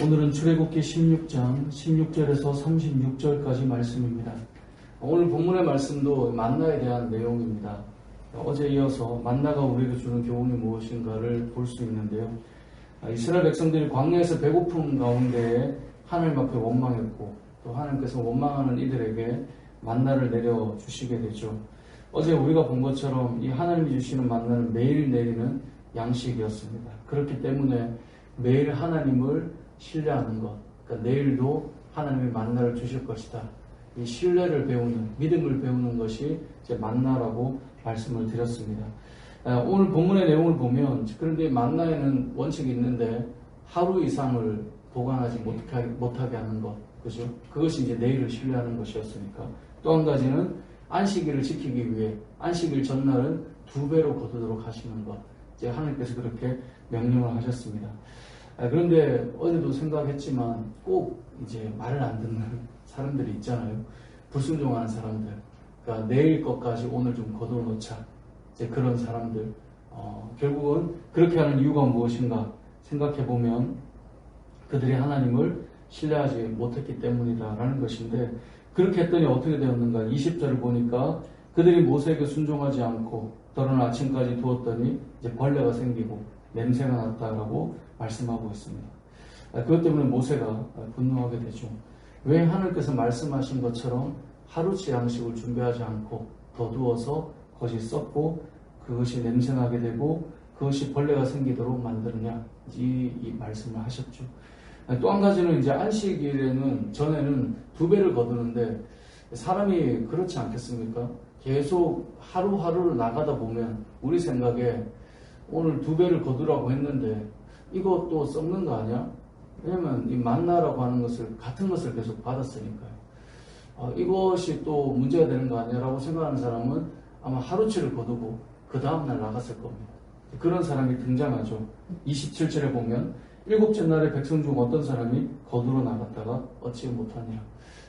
오늘은 출애굽기 16장 16절에서 36절까지 말씀입니다. 오늘 본문의 말씀도 만나에 대한 내용입니다. 어제 이어서 만나가 우리에게 주는 교훈이 무엇인가를 볼 수 있는데요. 이스라엘 백성들이 광야에서 배고픔 가운데 하나님 앞에 원망했고 또 하나님께서 원망하는 이들에게 만나를 내려 주시게 되죠. 어제 우리가 본 것처럼 이 하나님이 주시는 만나는 매일 내리는 양식이었습니다. 그렇기 때문에 매일 하나님을 신뢰하는 것, 그러니까 내일도 하나님이 만나를 주실 것이다. 이 신뢰를 배우는, 믿음을 배우는 것이 이제 만나라고 말씀을 드렸습니다. 아, 오늘 본문의 내용을 보면, 그런데 만나에는 원칙이 있는데, 하루 이상을 보관하지 못하게, 못하게 하는 것, 그죠? 그것이 이제 내일을 신뢰하는 것이었으니까. 또 한 가지는 안식일을 지키기 위해 안식일 전날은 두 배로 거두도록 하시는 것. 이제 하나님께서 그렇게 명령을 하셨습니다. 아, 그런데 어제도 생각했지만 꼭 이제 말을 안 듣는 사람들이 있잖아요. 불순종하는 사람들. 그러니까 내일 것까지 오늘 좀 거두어 놓자. 이제 그런 사람들. 어, 결국은 그렇게 하는 이유가 무엇인가 생각해 보면 그들이 하나님을 신뢰하지 못했기 때문이다라는 것인데 그렇게 했더니 어떻게 되었는가 20절을 보니까 그들이 모세에게 순종하지 않고 더러는 아침까지 두었더니 이제 벌레가 생기고 냄새가 났다라고 말씀하고 있습니다. 아, 그것 때문에 모세가 분노하게 되죠. 왜 하나님께서 말씀하신 것처럼 하루치 양식을 준비하지 않고 더두어서 그것이 썩고 그것이 냄새나게 되고 그것이 벌레가 생기도록 만드느냐 이, 이 말씀을 하셨죠. 아, 또한 가지는 이제 안식일에는 전에는 두 배를 거두는데 사람이 그렇지 않겠습니까? 계속 하루하루를 나가다 보면 우리 생각에 오늘 두 배를 거두라고 했는데 이것도 썩는 거 아니야? 왜냐면 이 만나라고 하는 것을 같은 것을 계속 받았으니까요. 어, 이것이 또 문제가 되는 거 아니야라고 생각하는 사람은 아마 하루치를 거두고 그 다음날 나갔을 겁니다. 그런 사람이 등장하죠. 27절에 보면 일곱째 날에 백성 중 어떤 사람이 거두러 나갔다가 얻지 못하냐.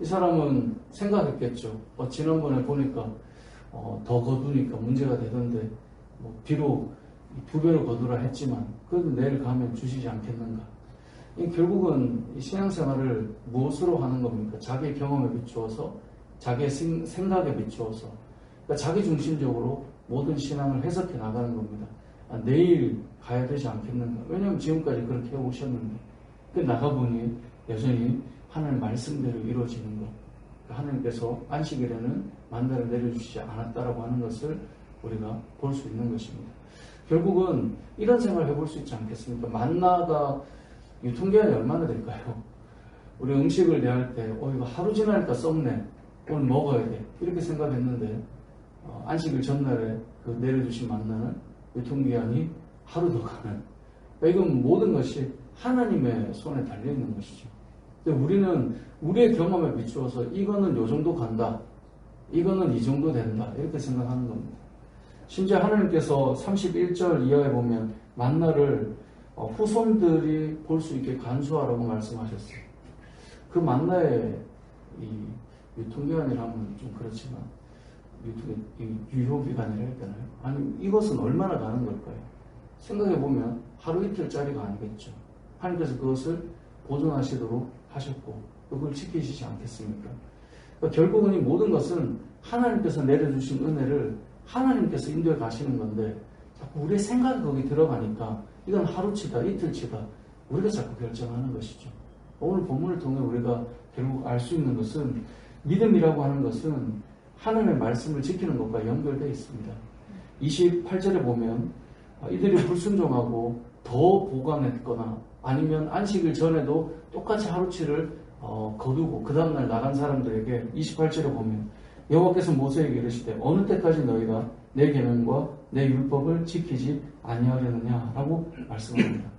이 사람은 생각했겠죠. 어, 지난번에 보니까 어, 더 거두니까 문제가 되던데 뭐 비록 두 배로 거두라 했지만 그래도 내일 가면 주시지 않겠는가. 결국은 신앙생활을 무엇으로 하는 겁니까? 자기의 경험에 비추어서 자기의 생각에 비추어서 그러니까 자기 중심적으로 모든 신앙을 해석해 나가는 겁니다. 아, 내일 가야 되지 않겠는가? 왜냐하면 지금까지 그렇게 해오셨는데 그 나가보니 여전히 하나님 말씀대로 이루어지는 것. 그러니까 하나님께서 안식일에는 만나를 내려주시지 않았다라고 하는 것을 우리가 볼 수 있는 것입니다. 결국은 이런 생각을 해볼 수 있지 않겠습니까? 만나가 유통기한이 얼마나 될까요? 우리 음식을 대할 때, 어, 이거 하루 지나니까 썩네. 오늘 먹어야 돼. 이렇게 생각했는데, 어, 안식일 전날에 그 내려주신 만나는 유통기한이 하루 더 가는. 그러니까 이건 모든 것이 하나님의 손에 달려있는 것이죠. 근데 우리는 우리의 경험에 비추어서 이거는 요 정도 간다. 이거는 이 정도 된다. 이렇게 생각하는 겁니다. 심지어 하나님께서 31절 이하에 보면 만나를 어, 후손들이 볼 수 있게 간수하라고 말씀하셨어요. 그 만나의 이 유통기한이라면 좀 그렇지만 유통, 유효기간이라 할까나요? 아니 이것은 얼마나 가는 걸까요? 생각해 보면 하루 이틀짜리가 아니겠죠. 하나님께서 그것을 보존하시도록 하셨고 그걸 지키시지 않겠습니까? 그러니까 결국은 이 모든 것은 하나님께서 내려주신 은혜를 하나님께서 인도해 가시는 건데 자꾸 우리의 생각이 거기 들어가니까 이건 하루치다 이틀치다 우리가 자꾸 결정하는 것이죠. 오늘 본문을 통해 우리가 결국 알 수 있는 것은 믿음이라고 하는 것은 하나님의 말씀을 지키는 것과 연결되어 있습니다. 28절에 보면 이들이 불순종하고 더 보관했거나 아니면 안식일 전에도 똑같이 하루치를 어, 거두고 그 다음날 나간 사람들에게 28절에 보면 여호와께서 모세에게 이르시되 어느 때까지 너희가 내 계명과 내 율법을 지키지 아니하려느냐라고 말씀합니다.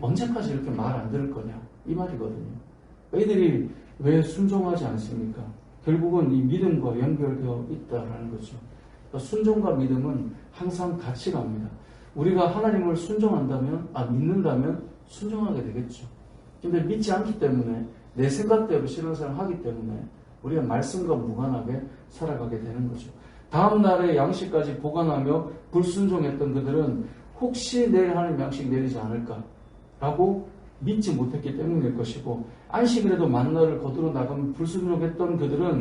언제까지 이렇게 말 안 들을 거냐 이 말이거든요. 이들이 왜 순종하지 않습니까? 결국은 이 믿음과 연결되어 있다라는 거죠. 그러니까 순종과 믿음은 항상 같이 갑니다. 우리가 하나님을 순종한다면, 아, 믿는다면 순종하게 되겠죠. 근데 믿지 않기 때문에 내 생각대로 신앙생활 하기 때문에 우리가 말씀과 무관하게 살아가게 되는 거죠. 다음 날의 양식까지 보관하며 불순종했던 그들은 혹시 내일 하나님 양식 내리지 않을까? 라고 믿지 못했기 때문일 것이고 안식일에도 만나를 거두러 나가면 불순종했던 그들은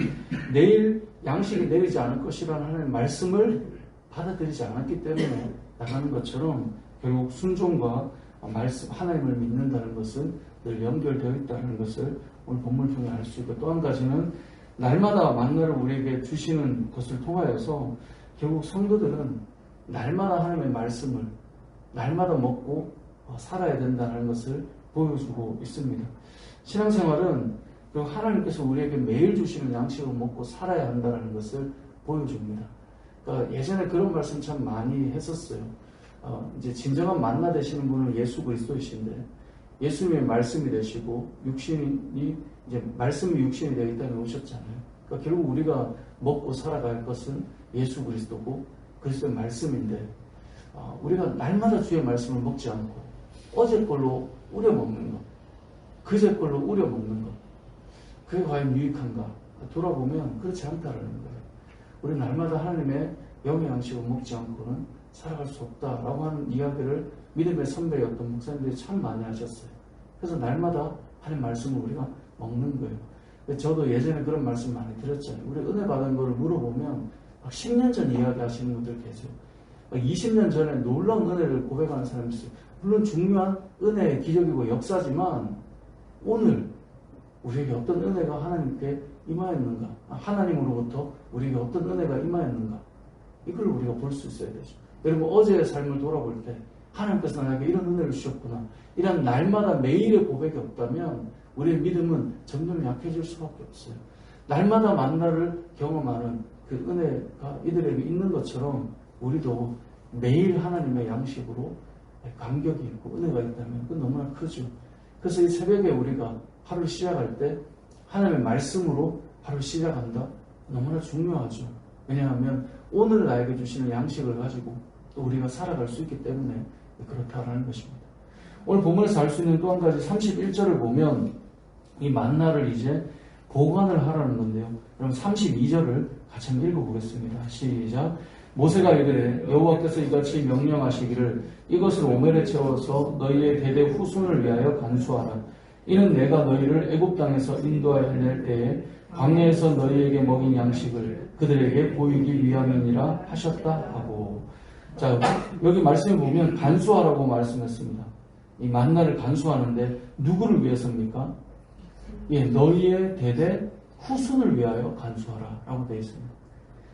내일 양식이 내리지 않을 것이라는 하나님의 말씀을 받아들이지 않았기 때문에 나가는 것처럼 결국 순종과 말씀 하나님을 믿는다는 것은 늘 연결되어 있다는 것을 오늘 본문을 통해 알 수 있고 또 한 가지는 날마다 만나를 우리에게 주시는 것을 통하여서 결국 성도들은 날마다 하나님의 말씀을 날마다 먹고 살아야 된다는 것을 보여주고 있습니다. 신앙생활은 그 하나님께서 우리에게 매일 주시는 양식을 먹고 살아야 한다는 것을 보여줍니다. 그러니까 예전에 그런 말씀 참 많이 했었어요. 어, 이제 진정한 만나 되시는 분은 예수 그리스도이신데 예수님의 말씀이 되시고 육신이 이제 말씀이 육신이 되기 때문에 오셨잖아요. 그러니까 결국 우리가 먹고 살아갈 것은 예수 그리스도고 그리스도의 말씀인데 어, 우리가 날마다 주의 말씀을 먹지 않고 어제 걸로 우려 먹는 것, 그제 걸로 우려 먹는 것, 그게 과연 유익한가? 돌아보면 그렇지 않다라는 거예요. 우리 날마다 하나님의 영의 양식을 먹지 않고는 살아갈 수 없다라고 하는 이야기를 믿음의 선배였던 목사님들이 참 많이 하셨어요. 그래서 날마다 하나님 말씀을 우리가 먹는 거예요. 저도 예전에 그런 말씀 많이 들었잖아요. 우리 은혜 받은 거를 물어보면 10년 전 이야기 하시는 분들 계세요. 20년 전에 놀라운 은혜를 고백하는 사람이 있어요. 물론 중요한 은혜의 기적이고 역사지만 오늘 우리에게 어떤 은혜가 하나님께 임하였는가? 하나님으로부터 우리에게 어떤 은혜가 임하였는가? 이걸 우리가 볼 수 있어야 되죠. 여러분 어제의 삶을 돌아볼 때 하나님께서 나에게 이런 은혜를 주셨구나. 이런 날마다 매일의 고백이 없다면 우리의 믿음은 점점 약해질 수밖에 없어요. 날마다 만나를 경험하는 그 은혜가 이들에게 있는 것처럼 우리도 매일 하나님의 양식으로 감격이 있고 은혜가 있다면 그건 너무나 크죠. 그래서 이 새벽에 우리가 하루를 시작할 때 하나님의 말씀으로 하루를 시작한다? 너무나 중요하죠. 왜냐하면 오늘 나에게 주시는 양식을 가지고 또 우리가 살아갈 수 있기 때문에 그렇다라는 것입니다. 오늘 본문에서 알 수 있는 또 한 가지 31절을 보면 이 만나를 이제 보관을 하라는 건데요. 그럼 32절을 같이 한번 읽어보겠습니다. 시작. 모세가 이르되 여호와께서 이같이 명령하시기를 이것을 오멜에 채워서 너희의 대대 후손을 위하여 간수하라. 이는 내가 너희를 애굽 땅에서 인도하여 낼 때에 광야에서 너희에게 먹인 양식을 그들에게 보이기 위함이니라 하셨다 하고 자 여기 말씀에 보면 간수하라고 말씀했습니다. 이 만나를 간수하는데 누구를 위해서입니까? 예, 너희의 대대 후손을 위하여 간수하라 라고 되어 있습니다.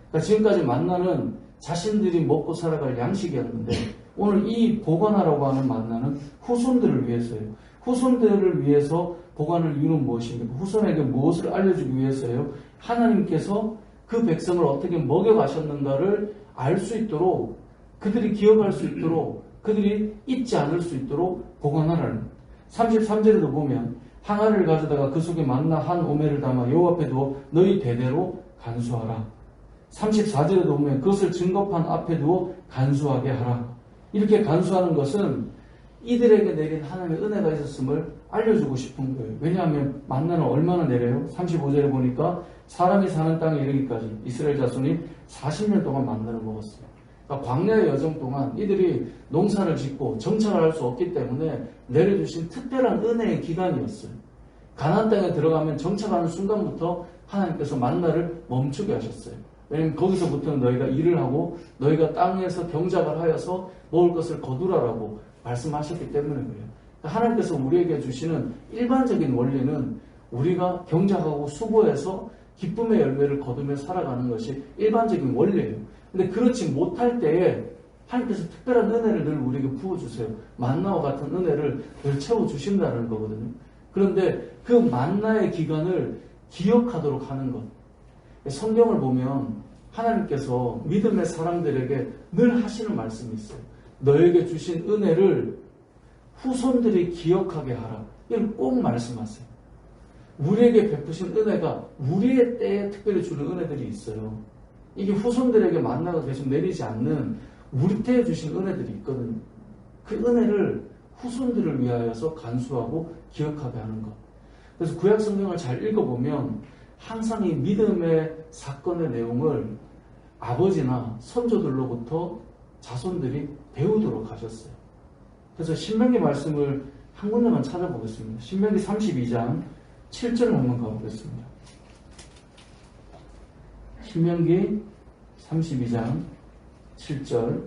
그러니까 지금까지 만나는 자신들이 먹고 살아갈 양식이었는데 오늘 이 보관하라고 하는 만나는 후손들을 위해서예요. 후손들을 위해서 보관을 이유는 무엇입니까? 후손에게 무엇을 알려주기 위해서예요? 하나님께서 그 백성을 어떻게 먹여가셨는가를 알 수 있도록 그들이 기억할 수 있도록 그들이 잊지 않을 수 있도록 보관하라는 33절에도 보면 항아리를 가져다가 그 속에 만나 한 오매를 담아 여호 앞에 두어 너희 대대로 간수하라. 34절에도 보면 그것을 증거판 앞에 두어 간수하게 하라. 이렇게 간수하는 것은 이들에게 내린 하나님의 은혜가 있었음을 알려주고 싶은 거예요. 왜냐하면 만나는 얼마나 내려요? 35절에 보니까 사람이 사는 땅에 이르기까지 이스라엘 자손이 40년 동안 만나를 먹었어요. 그러니까 광야의 여정 동안 이들이 농사를 짓고 정착을 할 수 없기 때문에 내려주신 특별한 은혜의 기간이었어요. 가나안 땅에 들어가면 정착하는 순간부터 하나님께서 만나를 멈추게 하셨어요. 왜냐하면 거기서부터는 너희가 일을 하고 너희가 땅에서 경작을 하여서 먹을 것을 거두라라고 말씀하셨기 때문에 그래요. 그러니까 하나님께서 우리에게 주시는 일반적인 원리는 우리가 경작하고 수고해서 기쁨의 열매를 거두며 살아가는 것이 일반적인 원리예요. 근데 그렇지 못할 때에 하나님께서 특별한 은혜를 늘 우리에게 부어주세요. 만나와 같은 은혜를 늘 채워주신다는 거거든요. 그런데 그 만나의 기간을 기억하도록 하는 것. 성경을 보면 하나님께서 믿음의 사람들에게 늘 하시는 말씀이 있어요. 너에게 주신 은혜를 후손들이 기억하게 하라. 이걸 꼭 말씀하세요. 우리에게 베푸신 은혜가 우리의 때에 특별히 주는 은혜들이 있어요. 이게 후손들에게 만나가 계속 내리지 않는 우리 때에 주신 은혜들이 있거든요. 그 은혜를 후손들을 위하여서 간수하고 기억하게 하는 것. 그래서 구약 성경을 잘 읽어보면 항상 이 믿음의 사건의 내용을 아버지나 선조들로부터 자손들이 배우도록 하셨어요. 그래서 신명기 말씀을 한 군데만 찾아보겠습니다. 신명기 32장 7절을 한번 가보겠습니다. 신명기 32장 7절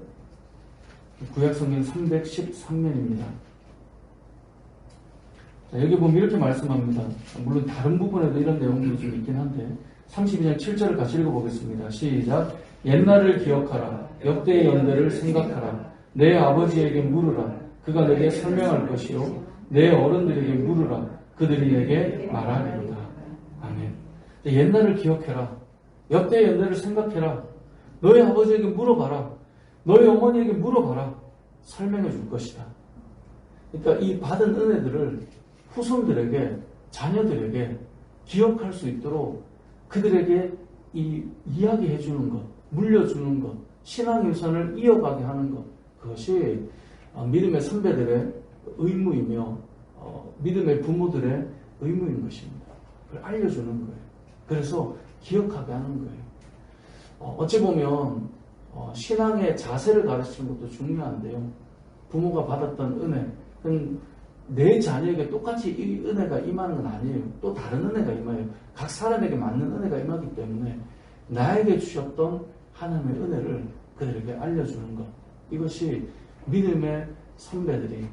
구약성경 313면입니다. 자, 여기 보면 이렇게 말씀합니다. 물론 다른 부분에도 이런 내용들이 좀 있긴 한데 32장 7절을 같이 읽어보겠습니다. 시작 옛날을 기억하라 역대의 연대를 생각하라 내 아버지에게 물으라 그가 내게 설명할 것이요 내 어른들에게 물으라 그들이 내게 말하리로다. 아멘. 옛날을 기억해라. 역대의 연대를 생각해라. 너희 아버지에게 물어봐라. 너희 어머니에게 물어봐라. 설명해 줄 것이다. 그러니까 이 받은 은혜들을 후손들에게, 자녀들에게 기억할 수 있도록 그들에게 이 이야기해 주는 것, 물려주는 것, 신앙 유산을 이어가게 하는 것, 그것이 어, 믿음의 선배들의 의무이며 어, 믿음의 부모들의 의무인 것입니다. 그걸 알려주는 거예요. 그래서 기억하게 하는 거예요. 어, 어찌 보면 어, 신앙의 자세를 가르치는 것도 중요한데요. 부모가 받았던 은혜, 내 자녀에게 똑같이 이 은혜가 임하는 건 아니에요. 또 다른 은혜가 임해요. 각 사람에게 맞는 은혜가 임하기 때문에 나에게 주셨던 하나님의 은혜를 그들에게 알려주는 것. 이것이 믿음의 선배들이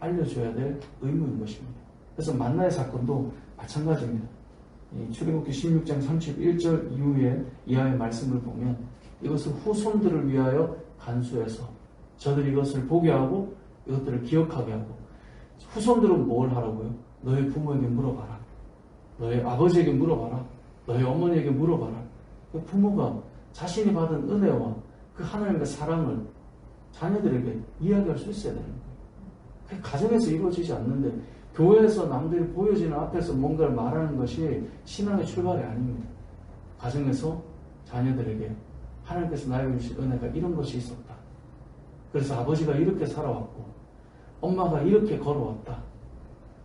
알려줘야 될 의무인 것입니다. 그래서 만나의 사건도 마찬가지입니다. 출애굽기 16장 31절 이후에 이하의 말씀을 보면 이것을 후손들을 위하여 간수해서 저들이 이것을 보게 하고 이것들을 기억하게 하고 후손들은 뭘 하라고요? 너희 부모에게 물어봐라. 너희 아버지에게 물어봐라. 너희 어머니에게 물어봐라. 그 부모가 자신이 받은 은혜와 그 하나님의 사랑을 자녀들에게 이야기할 수 있어야. 그 가정에서 이루어지지 않는데 교회에서 남들이 보여지는 앞에서 뭔가를 말하는 것이 신앙의 출발이 아닙니다. 가정에서 자녀들에게 하나님께서 나에게 주신 은혜가 이런 것이 있었다. 그래서 아버지가 이렇게 살아왔고 엄마가 이렇게 걸어왔다.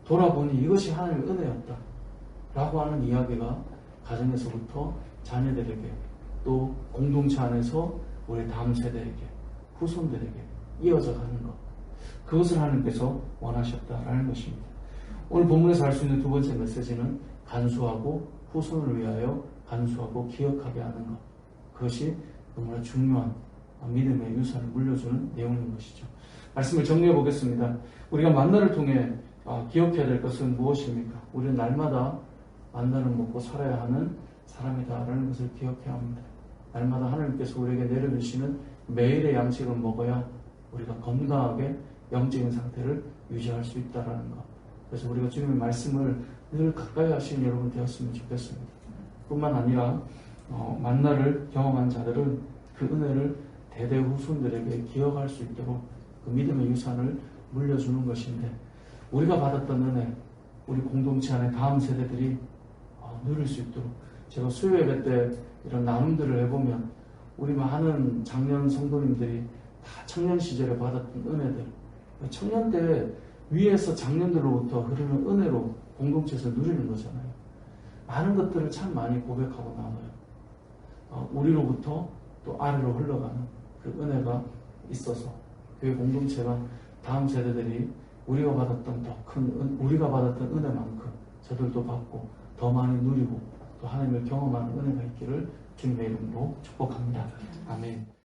돌아보니 이것이 하나님의 은혜였다. 라고 하는 이야기가 가정에서부터 자녀들에게 또 공동체 안에서 우리 다음 세대에게 후손들에게 이어져 가는 것. 그것을 하나님께서 원하셨다라는 것입니다. 오늘 본문에서 할수 있는 두 번째 메시지는 간수하고 후손을 위하여 간수하고 기억하게 하는 것. 그것이 너무나 중요한 믿음의 유산을 물려주는 내용인 것이죠. 말씀을 정리해 보겠습니다. 우리가 만나를 통해 아, 기억해야 될 것은 무엇입니까? 우리는 날마다 만나를 먹고 살아야 하는 사람이다라는 것을 기억해야 합니다. 날마다 하나님께서 우리에게 내려주시는 매일의 양식을 먹어야 우리가 건강하게 영적인 상태를 유지할 수 있다라는 것. 그래서 우리가 주님의 말씀을 늘 가까이 하시는 여러분 되었으면 좋겠습니다. 뿐만 아니라 어, 만나를 경험한 자들은 그 은혜를 대대 후손들에게 기억할 수 있도록 그 믿음의 유산을 물려주는 것인데 우리가 받았던 은혜, 우리 공동체 안에 다음 세대들이 어, 누릴 수 있도록 제가 수요 예배 때 이런 나눔들을 해보면 우리 많은 장년 성도님들이 다 청년 시절에 받았던 은혜들 청년 때 위에서 장년들로부터 흐르는 은혜로 공동체에서 누리는 거잖아요. 많은 것들을 참 많이 고백하고 나눠요. 어, 우리로부터 또 아래로 흘러가는 그 은혜가 있어서 교회 공동체가 다음 세대들이 우리가 받았던 더 큰 우리가 받았던 은혜만큼 저들도 받고 더 많이 누리고 또 하나님을 경험하는 은혜가 있기를 주님의 이름으로 축복합니다. 아멘.